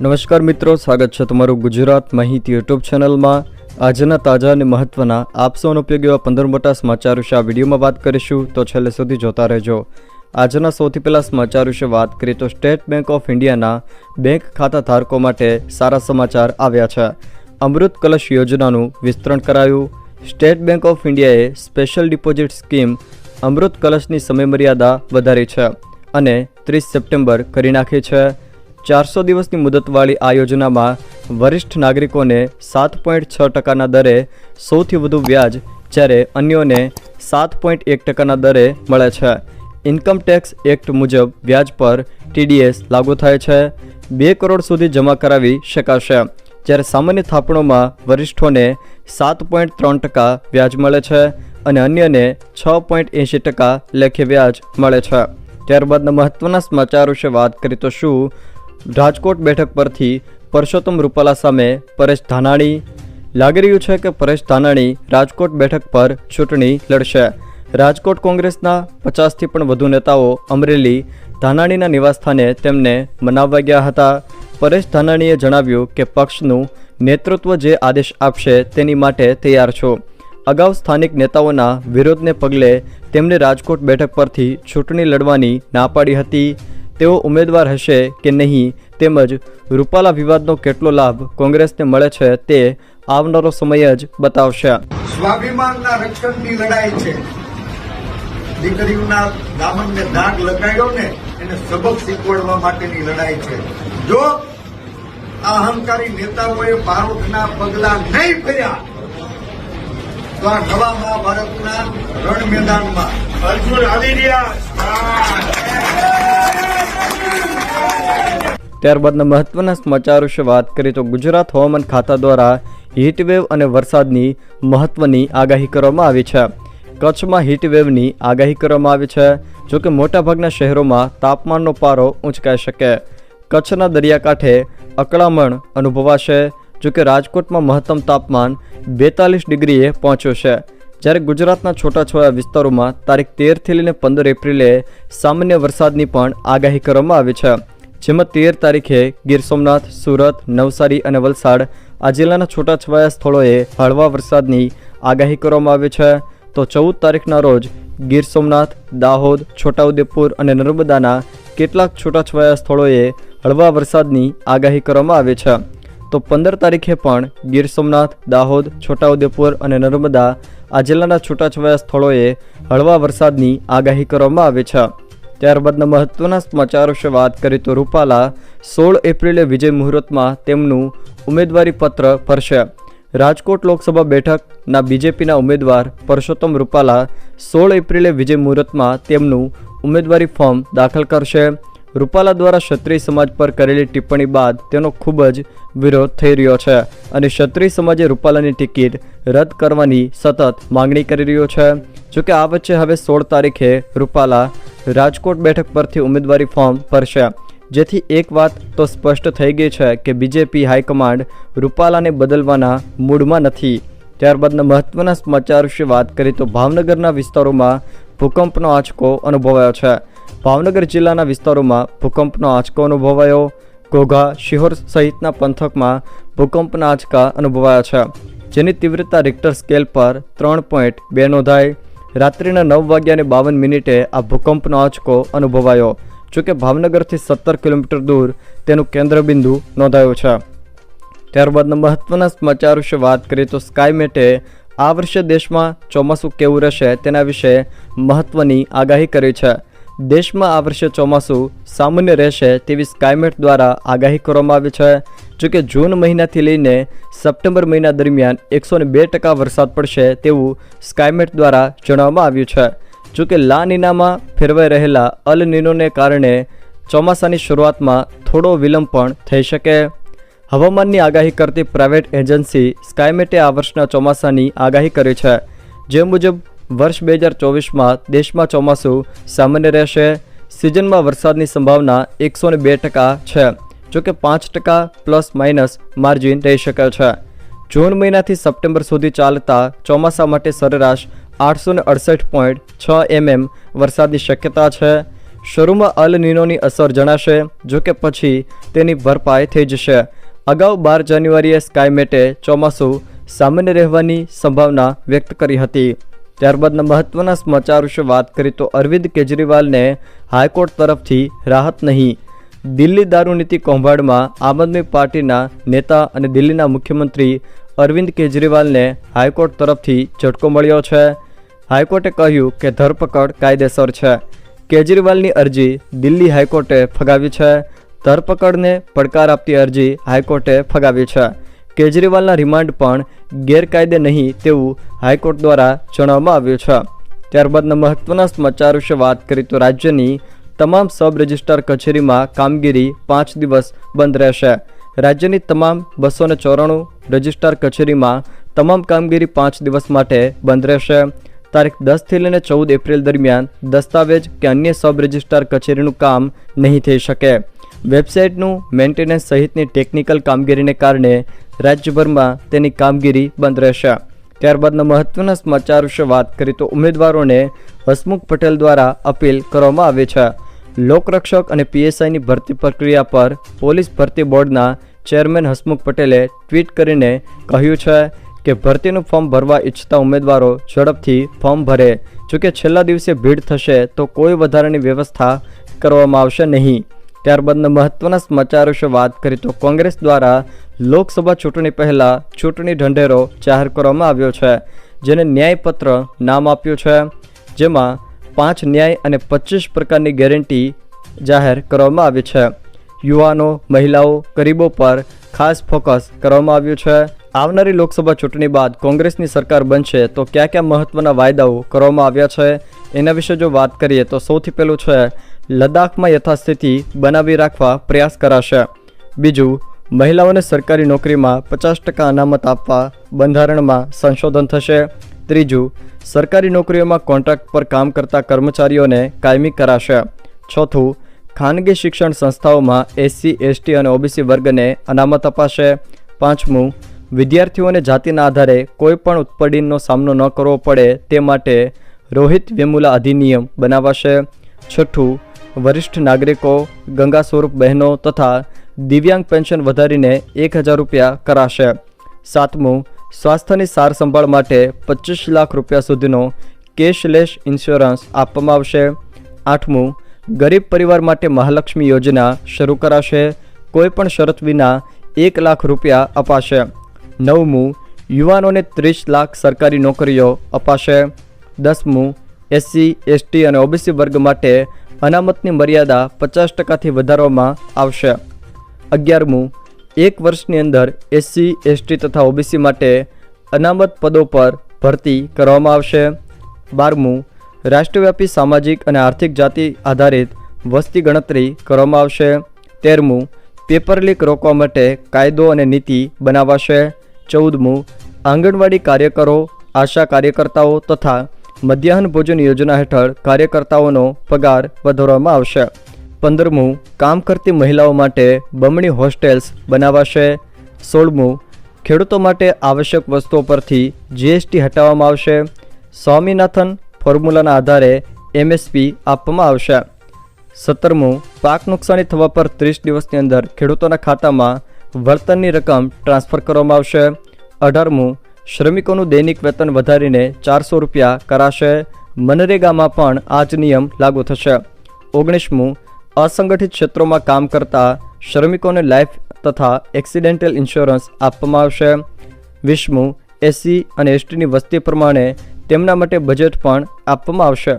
નમસ્કાર મિત્રો, સ્વાગત છે તમારું ગુજરાત માહિતી યુટ્યુબ ચેનલમાં. આજના તાજા અને મહત્વના આપસોનો ઉપયોગ એવા પંદર મોટા સમાચાર વિશે આ વિડીયોમાં વાત કરીશું, તો છેલ્લે સુધી જોતા રહેજો. આજના સૌથી પહેલાં સમાચાર વિશે વાત કરીએ, તો સ્ટેટ બેંક ઓફ ઇન્ડિયાના બેંક ખાતા ધારકો માટે સારા સમાચાર આવ્યા છે. અમૃત કલશ યોજનાનું વિસ્તરણ કરાયું. સ્ટેટ બેંક ઓફ ઇન્ડિયાએ સ્પેશિયલ ડિપોઝિટ સ્કીમ અમૃત કલશની સમયમર્યાદા વધારી છે અને ત્રીસ સપ્ટેમ્બર કરી નાખી છે. ચારસો દિવસની મુદતવાળી આ યોજનામાં વરિષ્ઠ નાગરિકોને સાત પોઈન્ટ છ ટકાના દરે સૌથી વધુ વ્યાજ જ્યારે અન્યોને સાત પોઈન્ટ એક ટકાના દરે મળે છે. ઇન્કમ ટેક્સ એક્ટ મુજબ વ્યાજ પર ટીડીએસ લાગુ થાય છે. બે કરોડ સુધી જમા કરાવી શકાશે, જ્યારે સામાન્ય થાપણોમાં વરિષ્ઠોને સાત પોઈન્ટ ત્રણ ટકા વ્યાજ મળે છે અને અન્યને છ પોઈન્ટ એંશી ટકા લેખે વ્યાજ મળે છે. ત્યારબાદના મહત્ત્વના સમાચાર વિશે વાત કરીએ તો શું રાજકોટ બેઠક પરથી પરસોત્તમ રૂપાલા સામે પરેશ ધાનાણી. લાગી રહ્યું છે કે પરેશ ધાનાણી રાજકોટ બેઠક પર ચૂંટણી લડશે. રાજકોટ કોંગ્રેસના પચાસથી પણ વધુ નેતાઓ અમરેલી ધાનાણીના નિવાસસ્થાને તેમને મનાવવા ગયા હતા. પરેશ ધાનાણીએ જણાવ્યું કે પક્ષનું નેતૃત્વ જે આદેશ આપશે તેની માટે તૈયાર છો. અગાઉ સ્થાનિક નેતાઓના વિરોધને પગલે તેમણે રાજકોટ બેઠક પરથી ચૂંટણી લડવાની ના પાડી હતી. તેઓ ઉમેદવાર હશે કે નહીં તેમજ રૂપાલા વિવાદનો કેટલો લાભ કોંગ્રેસને મળે છે તે આવનારો સમય જ બતાવશે. સ્વાભિમાનના રક્ષણની લડાઈ છે. દીકરીઓના દામનને દાગ લગાડ્યો ને એને સબક શીખવાડવા માટેની લડાઈ છે. જો અહંકારી નેતાઓએ ભારતના પગલા નહીં ફર્યા તો આ નવા મહાભારતના રણ મેદાનમાં. અર્જુન આવી રહ્યા ત્યારબાદના મહત્વના સમાચાર વિશે વાત કરીએ તો ગુજરાત હવામાન ખાતા દ્વારા હીટવેવ અને વરસાદની મહત્વની આગાહી કરવામાં આવી છે. કચ્છમાં હીટવેવની આગાહી કરવામાં આવી છે જોકે મોટાભાગના શહેરોમાં તાપમાનનો પારો ઊંચકાઈ શકે. કચ્છના દરિયાકાંઠે અકળામણ અનુભવાશે જોકે રાજકોટમાં મહત્તમ તાપમાન બેતાલીસ ડિગ્રીએ પહોંચ્યું છે. જ્યારે ગુજરાતના છૂટાછવાયા વિસ્તારોમાં તારીખ તેરથી લઈને પંદર એપ્રિલે સામાન્ય વરસાદની પણ આગાહી કરવામાં આવી છે. જેમાં તેર તારીખે ગીર સોમનાથ, સુરત, નવસારી અને વલસાડ આ જિલ્લાના છૂટાછવાયા સ્થળોએ હળવા વરસાદની આગાહી કરવામાં આવી છે. તો ચૌદ તારીખના રોજ ગીર સોમનાથ, દાહોદ, છોટાઉદેપુર અને નર્મદાના કેટલાક છૂટાછવાયા સ્થળોએ હળવા વરસાદની આગાહી કરવામાં આવી છે. તો પંદર તારીખે પણ ગીર સોમનાથ, દાહોદ, છોટાઉદેપુર અને નર્મદા આ જિલ્લાના છૂટાછવાયા સ્થળોએ હળવા વરસાદની આગાહી કરવામાં આવી છે. ત્યારબાદના મહત્વના સમાચાર વિશે વાત કરીએ તો રૂપાલા સોળ એપ્રિલે વિજય મુહૂર્તમાં તેમનું ઉમેદવારી પત્ર ભરશે રાજકોટ લોકસભા બેઠકના બીજેપીના ઉમેદવાર પરસોત્તમ રૂપાલા સોળ એપ્રિલે વિજય મુહૂર્તમાં તેમનું ઉમેદવારી ફોર્મ દાખલ કરશે. રૂપાલા દ્વારા ક્ષત્રિય સમાજ પર કરેલી ટિપ્પણી બાદ તેનો ખૂબ જ વિરોધ થઈ રહ્યો છે અને ક્ષત્રિય સમાજે રૂપાલાની ટિકિટ રદ કરવાની સતત માંગણી કરી રહ્યો છે. જોકે આ વચ્ચે હવે સોળ તારીખે રૂપાલા રાજકોટ બેઠક પરથી ઉમેદવારી ફોર્મ ભરશે. જેથી એક વાત તો સ્પષ્ટ થઈ ગઈ છે કે બીજેપી હાઈકમાન્ડ રૂપાલાને બદલવાના મૂડમાં નથી. ત્યારબાદના મહત્વના સમાચાર વિશે વાત કરીએ તો ભાવનગરના વિસ્તારોમાં ભૂકંપનો આંચકો અનુભવાયો છે. ભાવનગર જિલ્લાના વિસ્તારોમાં ભૂકંપનો આંચકો અનુભવાયો. ઘોઘા, શિહોર સહિતના પંથકમાં ભૂકંપના આંચકા અનુભવાયા છે, જેની તીવ્રતા રિક્ટર સ્કેલ પર ત્રણ પોઈન્ટ બે નોંધાઈ. રાત્રિના નવ વાગ્યાને બાવન મિનિટે આ ભૂકંપનો આંચકો અનુભવાયો, જોકે ભાવનગરથી સત્તર કિલોમીટર દૂર તેનું કેન્દ્રબિંદુ નોંધાયું છે. ત્યારબાદના મહત્વના સમાચાર વિશે વાત કરીએ તો સ્કાયમેટે આ વર્ષે દેશમાં ચોમાસું કેવું રહેશે તેના વિશે મહત્ત્વની આગાહી કરી છે. દેશમાં આ વર્ષે ચોમાસું સામાન્ય રહેશે તેવી સ્કાયમેટ દ્વારા આગાહી કરવામાં આવી છે. જોકે જૂન મહિનાથી લઈને સપ્ટેમ્બર મહિના દરમિયાન એકસો બે ટકા વરસાદ પડશે તેવું સ્કાયમેટ દ્વારા જણાવવામાં આવ્યું છે. જોકે લા નીનામાં ફેરવાઈ રહેલા અલ નીનોને કારણે ચોમાસાની શરૂઆતમાં થોડો વિલંબ પણ થઈ શકે. હવામાનની આગાહી કરતી પ્રાઇવેટ એજન્સી સ્કાયમેટે આ વર્ષના ચોમાસાની આગાહી કરી છે. જે મુજબ વર્ષ બે હજાર ચોવીસમાં દેશમાં ચોમાસું સામાન્ય રહેશે. સિઝનમાં વરસાદની સંભાવના એકસો બે ટકા છે. જોકે પાંચ ટકા પ્લસ માઇનસ માર્જિન રહી શકે છે. જૂન મહિનાથી સપ્ટેમ્બર સુધી ચાલતા ચોમાસા માટે સરેરાશ આઠસો ને અડસઠ પોઈન્ટ છ એમએમ વરસાદની શક્યતા છે. શરૂમાં અલ નિનોની અસર જણાશે જો કે પછી તેની ભરપાઈ થઈ જશે. અગાઉ બાર જાન્યુઆરીએ સ્કાયમેટે ચોમાસું સામાન્ય રહેવાની સંભાવના વ્યક્ત કરી હતી. ત્યારબાદના મહત્વના સમાચાર વિશે વાત કરીએ તો અરવિંદ કેજરીવાલને હાઈકોર્ટ તરફથી રાહત નહીં. દિલ્હી દારૂ નીતિ કૌભાંડમાં આમ આદમી પાર્ટીના નેતા અને દિલ્હીના મુખ્યમંત્રી અરવિંદ કેજરીવાલને હાઈકોર્ટ તરફથી ઝટકો મળ્યો છે. હાઈકોર્ટે કહ્યું કે ધરપકડ કાયદેસર છે. કેજરીવાલની અરજી દિલ્હી હાઈકોર્ટે ફગાવી છે. ધરપકડને પડકાર આપતી અરજી હાઈકોર્ટે ફગાવી છે. કેજરીવાલના રિમાન્ડ પણ ગેરકાયદે નહીં તેવું હાઈકોર્ટ દ્વારા જણાવવામાં આવ્યું છે. ત્યારબાદના મહત્વના સમાચાર વિશે વાત કરીએ તો રાજ્યની તમામ સબ રજિસ્ટ્રાર કચેરીમાં કામગીરી પાંચ દિવસ બંધ રહેશે. રાજ્યની તમામ બસો ને ચોરાણું રજિસ્ટ્રાર કચેરીમાં તમામ કામગીરી પાંચ દિવસ માટે બંધ રહેશે. તારીખ દસથી લઈને ચૌદ એપ્રિલ દરમિયાન દસ્તાવેજ કે અન્ય સબ રજિસ્ટ્રાર કચેરીનું કામ નહીં થઈ શકે. વેબસાઇટનું મેન્ટેનન્સ સહિતની ટેકનિકલ કામગીરીને કારણે રાજ્યભરમાં તેની કામગીરી બંધ રહેશે. ત્યારબાદના મહત્વના સમાચાર વિશે વાત કરીએ તો ઉમેદવારોને હસમુખ પટેલ દ્વારા અપીલ કરવામાં આવી છે. લોકરક્ષક અને પીએસઆઈની ભરતી પ્રક્રિયા પર પોલીસ ભરતી બોર્ડના ચેરમેન હસમુખ પટેલે ટ્વીટ કરીને કહ્યું છે કે ભરતીનું ફોર્મ ભરવા ઈચ્છતા ઉમેદવારો ઝડપથી ફોર્મ ભરે. જોકે છેલ્લા દિવસે ભીડ થશે તો કોઈ વધારાની વ્યવસ્થા કરવામાં આવશે નહીં. ત્યારબાદના મહત્વના સમાચાર વિશે વાત કરીએ તો કોંગ્રેસ દ્વારા લોકસભા ચૂંટણી પહેલાં ચૂંટણી ઢંઢેરો જાહેર કરવામાં આવ્યો છે, જેને ન્યાયપત્ર નામ આપ્યું છે. જેમાં પાંચ ન્યાય અને પચીસ પ્રકારની ગેરંટી જાહેર કરવામાં આવી છે. યુવાનો, મહિલાઓ, ગરીબો પર ખાસ ફોકસ કરવામાં આવ્યું છે. આવનારી લોકસભા ચૂંટણી બાદ કોંગ્રેસની સરકાર બનશે તો કયા કયા મહત્વના વાયદાઓ કરવામાં આવ્યા છે? એના વિશે જો વાત કરીએ તો સૌથી પહેલું છે, લદ્દાખમાં યથાસ્થિતિ બનાવી રાખવા પ્રયાસ કરાશે. બીજું, મહિલાઓને સરકારી નોકરીમાં પચાસ ટકા અનામત આપવા બંધારણમાં સંશોધન થશે. ત્રીજું, સરકારી નોકરીઓમાં કોન્ટ્રાક્ટ પર કામ કરતા કર્મચારીઓને કાયમી કરાશે. ચોથું, ખાનગી શિક્ષણ સંસ્થાઓમાં એસસી, એસટી અને ઓબીસી વર્ગને અનામત અપાશે. પાંચમું વિદ્યાર્થીઓને જાતિના આધારે કોઈ પણ ઉત્પડીનનો સામનો ન કરવો પડે તે માટે રોહિત વેમુલા અધિનિયમ બનાવાશે. છઠ્ઠું, વરિષ્ઠ નાગરિકો, ગંગા સ્વરૂપ બહેનો તથા દિવ્યાંગ પેન્શન વધારીને એક હજાર રૂપિયા કરાશે. સાતમું, સ્વાસ્થ્યની સાર સંભાળ માટે પચીસ લાખ રૂપિયા સુધીનો કેશલેસ ઇન્સ્યોરન્સ આપવામાં આવશે. આઠમું, ગરીબ પરિવાર માટે મહાલક્ષ્મી યોજના શરૂ કરાશે. કોઈપણ શરત વિના એક લાખ રૂપિયા અપાશે. નવમું, યુવાનોને ત્રીસ લાખ સરકારી નોકરીઓ અપાશે. દસમું, એસસી, એસટી અને ઓબીસી વર્ગ માટે અનામતની મર્યાદા પચાસ ટકાથી વધારવામાં આવશે. અગિયારમું, એક વર્ષની અંદર એસસી, એસટી તથા ઓબીસી માટે અનામત પદો પર ભરતી કરવામાં આવશે. બારમું, રાષ્ટ્રવ્યાપી સામાજિક અને આર્થિક જાતિ આધારિત વસ્તી ગણતરી કરવામાં આવશે. તેરમું, પેપર લીક રોકવા માટે કાયદો અને નીતિ બનાવાશે. ચૌદમું, આંગણવાડી કાર્યકરો, આશા કાર્યકર્તાઓ તથા મધ્યાહન ભોજન યોજના હેઠળ કાર્યકર્તાઓનો પગાર વધારવામાં આવશે. પંદરમું, કામ કરતી મહિલાઓ માટે બમણી હોસ્ટેલ્સ બનાવાશે. સોળમું, ખેડૂતો માટે આવશ્યક વસ્તુઓ પરથી જીએસટી હટાવવામાં આવશે. સ્વામીનાથન ફોર્મ્યુલાના આધારે એમએસપી આપવામાં આવશે. સત્તરમું, પાક નુકસાની થવા પર ત્રીસ દિવસની અંદર ખેડૂતોના ખાતામાં વળતરની રકમ ટ્રાન્સફર કરવામાં આવશે. અઢારમું, શ્રમિકોનું દૈનિક વેતન વધારીને ચારસો રૂપિયા કરાશે. મનરેગામાં પણ આ જ નિયમ લાગુ થશે. ઓગણીસમું, અસંગઠિત ક્ષેત્રોમાં કામ કરતા શ્રમિકોને લાઈફ તથા એક્સિડેન્ટલ ઇન્સ્યોરન્સ આપવામાં આવશે. વીસમું એસસી અને એસટીની વસ્તી પ્રમાણે તેમના માટે બજેટ પણ આપવામાં આવશે.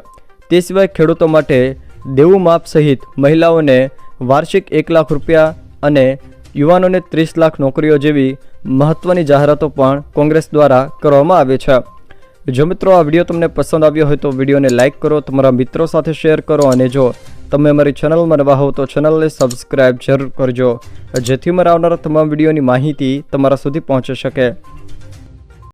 તે સિવાય ખેડૂતો માટે દેવું માપ સહિત મહિલાઓને વાર્ષિક એક લાખ રૂપિયા અને યુવાનોને ત્રીસ લાખ નોકરીઓ જેવી મહત્ત્વની જાહેરાતો પણ કોંગ્રેસ દ્વારા કરવામાં આવી છે. જો મિત્રો આ વીડિયો તમને પસંદ આવ્યો હોય તો વિડીયોને લાઇક કરો, તમારા મિત્રો સાથે શેર કરો અને જો તમે અમારી ચેનલમાં નવા હો તો ચેનલને સબસ્ક્રાઇબ જરૂર કરજો, જેથી મારા આવનારા તમામ વિડીયોની માહિતી તમારા સુધી પહોંચી શકે.